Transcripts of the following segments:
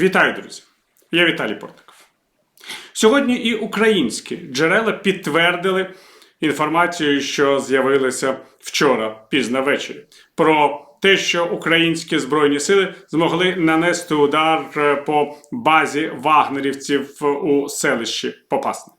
Вітаю, друзі! Я Віталій Портников. Сьогодні і українські джерела підтвердили інформацію, що з'явилася вчора пізно ввечері, про те, що українські збройні сили змогли нанести удар е, по базі вагнерівців у селищі Попасне.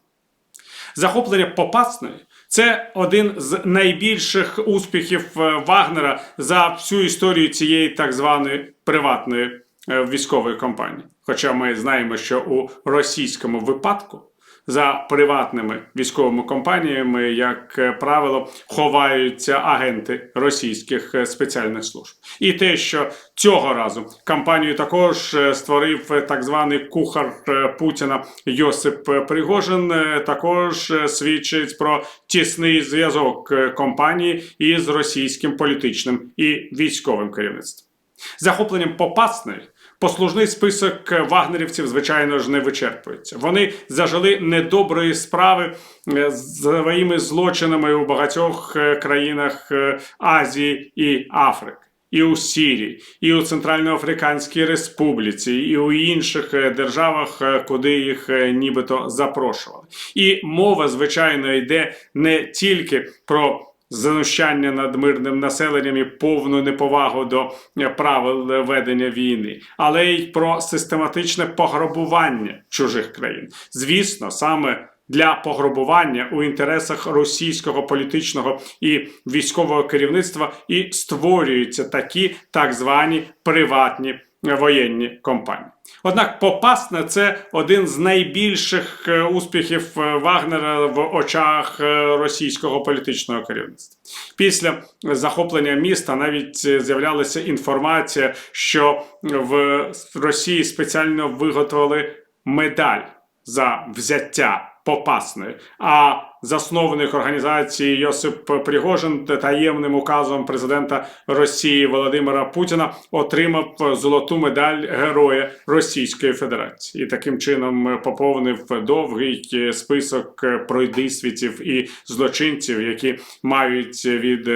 Захоплення Попасної це один з найбільших успіхів е, Вагнера за всю історію цієї так званої приватної військової компанії. Хоча ми знаємо, що у російському випадку за приватними військовими компаніями, як е, правило, ховаються агенти російських е, спеціальних служб. І те, що цього разу компанію також е, створив е, так званий кухар е, Путіна Йосип е, Пригожин, е, також е, свідчить про тісний зв'язок е, компанії із російським політичним і військовим керівництвом. Захопленням Попасної послужний список вагнерівців, звичайно ж, не вичерпується. Вони зажили недоброї справи е, з своїми злочинами у багатьох е, країнах е, Азії і Африки. І у Сірії, і у Центральноафриканській Республіці, і у інших державах, куди їх нібито запрошували. І мова, звичайно, йде не тільки про знущання над мирним населенням і повну неповагу до е, правил ведення війни, але й про систематичне пограбування чужих країн. Звісно, саме для пограбування у інтересах російського політичного і військового керівництва і створюються такі так звані приватні воєнні компанії. Однак Попасне це один з найбільших е, успіхів е, Вагнера в очах е, російського політичного керівництва. Після захоплення міста навіть з'являлася інформація, що в Росії спеціально виготовили медаль за взяття Попасної. А засновник організації Йосип Пригожин таємним указом президента Росії Володимира Путіна отримав золоту медаль Героя Російської Федерації. І таким чином поповнив довгий список пройдисвітів і злочинців, які мають від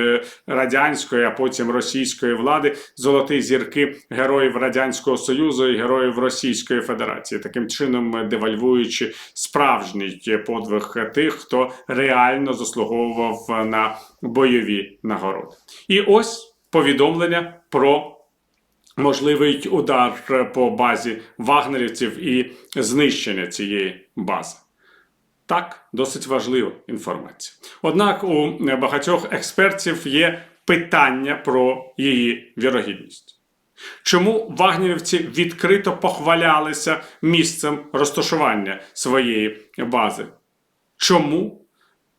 радянської, а потім російської влади золоті зірки героїв радянського союзу і героїв Російської Федерації, таким чином девальвуючи справжній подвиг тих, хто реально заслуговував на бойові нагороди. І ось повідомлення про можливий удар по базі вагнерівців і знищення цієї бази. Так, досить важлива інформація. Однак у багатьох експертів є питання про її вірогідність. Чому вагнерівці відкрито похвалялися місцем розташування своєї бази? Чому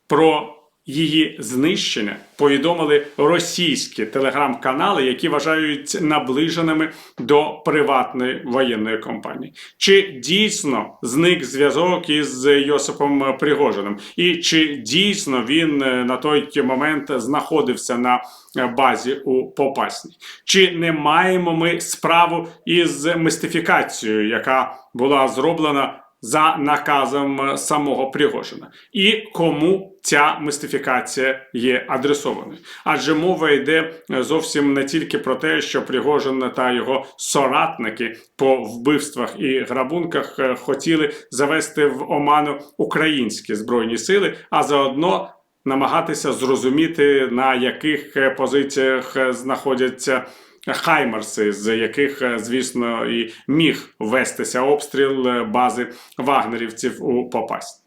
про її знищення повідомили російські телеграм-канали, які вважають наближеними до приватної воєнної компанії? Чи дійсно зник зв'язок із Йосипом Пригожиним? І чи дійсно він е, на той момент знаходився на е, базі у Попасній? Чи не маємо ми справу із мистифікацією, яка була зроблена? За наказом самого Пригожина. І кому ця мистифікація є адресованою? Адже мова йде зовсім не тільки про те, що Пригожин та його соратники по вбивствах і грабунках е, хотіли завести в оману українські збройні сили, а заодно намагатися зрозуміти на яких е, позиціях е, знаходяться. Хаймерси, з яких, е, звісно, і міг вестися обстріл е, бази вагнерівців у Попасні.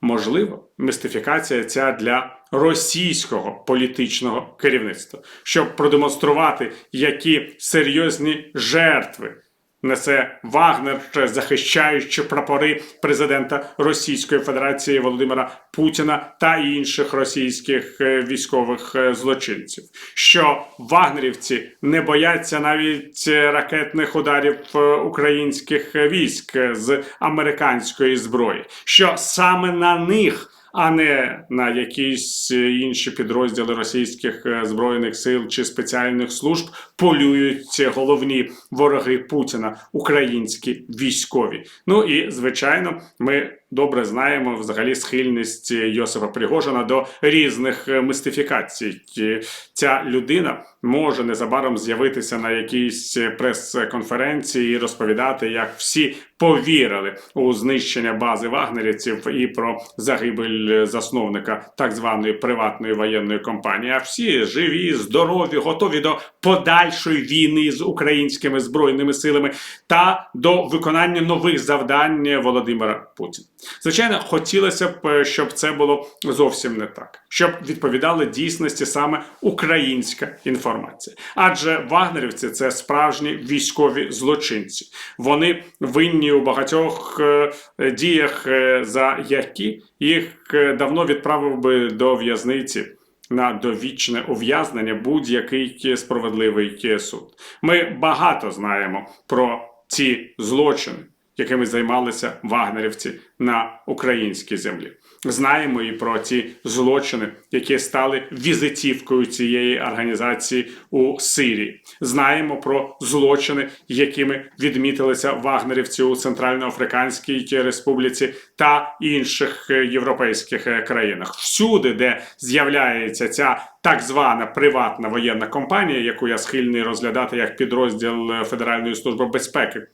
Можливо, містифікація ця для російського політичного керівництва, щоб продемонструвати, які серйозні жертви несе Вагнер, захищаючи прапори президента Російської Федерації Володимира Путіна та інших російських е, військових е, злочинців, що вагнерівці не бояться навіть е, ракетних ударів українських військ з американської зброї, що саме на них а не на якісь е, інші підрозділи російських е, збройних сил чи спеціальних служб полюють головні вороги Путіна, українські військові. Ну і звичайно, ми добре знаємо взагалі схильність Йосипа Пригожина до різних е, мистифікацій. Е, Ця людина може незабаром з'явитися на якійсь прес-конференції і розповідати, як всі повірили у знищення бази вагнерівців і про загибель засновника так званої приватної воєнної компанії. А всі живі, здорові, готові до подальшої війни з українськими збройними силами та до виконання нових завдань Володимира Путіна. Звичайно, хотілося б, щоб це було зовсім не так, щоб відповідали дійсності саме українська інформація. Адже вагнерівці це справжні військові злочинці. Вони винні у багатьох е, діях, е, за які їх е, давно відправив би до в'язниці. На довічне ув'язнення будь-який справедливий суд. Ми багато знаємо про ці злочини, якими займалися вагнерівці на українській землі. Знаємо і про ті злочини, які стали візитівкою цієї організації у Сирії. Знаємо про злочини, якими відмітилися вагнерівці у Центральноафриканській Республіці та інших е, європейських е, країнах. Всюди, де з'являється ця так звана приватна воєнна компанія, яку я схильний розглядати як підрозділ е, Федеральної служби безпеки.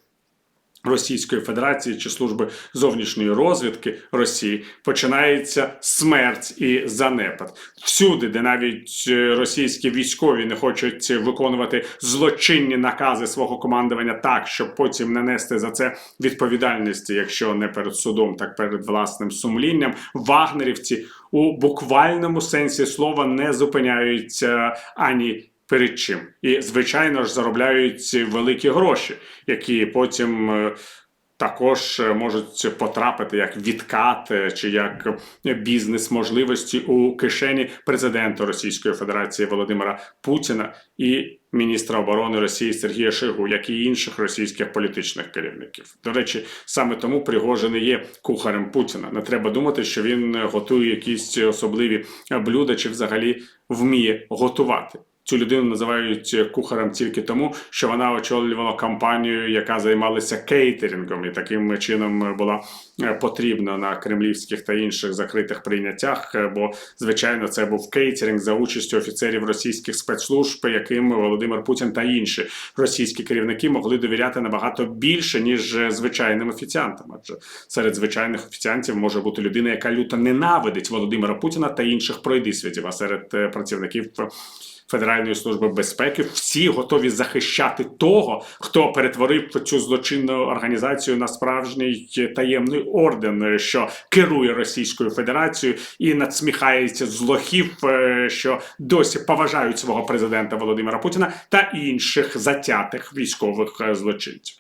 Російської Федерації чи служби зовнішньої розвідки Росії починається смерть і занепад всюди, де навіть е, російські військові не хочуть виконувати злочинні накази свого командування так, щоб потім нанести за це відповідальність, якщо не перед судом, так перед власним сумлінням. Вагнерівці у буквальному сенсі слова не зупиняються ані перед чим. І, звичайно ж, заробляють великі гроші, які потім. е, Також е, можуть потрапити як відкат е, чи як бізнес можливості у кишені президента Російської Федерації Володимира Путіна і міністра оборони Росії Сергія Шигу, як і інших російських політичних керівників. До речі, саме тому Пригожин є кухарем Путіна. Не треба думати, що він готує якісь особливі блюда чи взагалі вміє готувати. Цю людину називають кухарем тільки тому, що вона очолювала кампанію, яка займалася кейтерингом, і таким чином була е, потрібна на кремлівських та інших закритих прийняттях. е, Бо звичайно це був кейтеринг за участю офіцерів російських спецслужб, яким Володимир Путін та інші російські керівники могли довіряти набагато більше ніж е, звичайним офіціантам. Адже серед звичайних офіціантів може бути людина, яка люто ненавидить Володимира Путіна та інших пройдисвітів. А серед е, працівників е, Федеральної служби безпеки всі готові захищати того, хто перетворив цю злочинну організацію на справжній таємний орден, що керує Російською Федерацією і надсміхається з лохів, е, що досі поважають свого президента Володимира Путіна та інших затятих військових е, злочинців.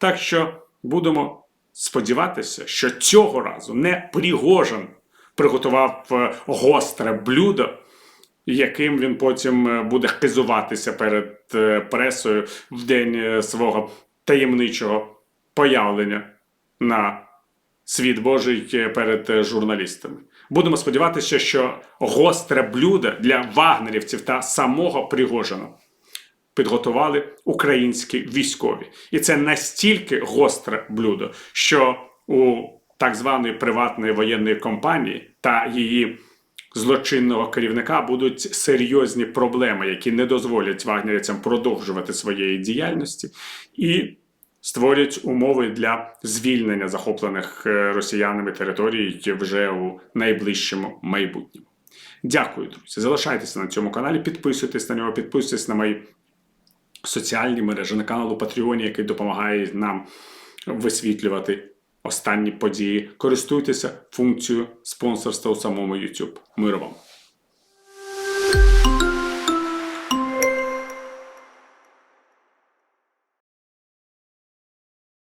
Так що будемо сподіватися, що цього разу не Пригожин приготував е, гостре блюдо яким він потім е, буде хизуватися перед е, пресою в день е, свого таємничого появлення на світ Божий перед журналістами. Будемо сподіватися, що гостре блюдо для вагнерівців та самого Пригожина підготували українські військові, і це настільки гостре блюдо, що у так званої приватної воєнної компанії та її злочинного керівника будуть серйозні проблеми, які не дозволять вагнерівцям продовжувати своєї діяльності і створять умови для звільнення захоплених е, росіянами територій вже у найближчому майбутньому. Дякую, друзі. Залишайтеся на цьому каналі, підписуйтесь на нього, підписуйтесь на мої соціальні мережі, на канал у Патреоні, який допомагає нам висвітлювати останні події. Користуйтеся функцією спонсорства у самому YouTube. Мир вам!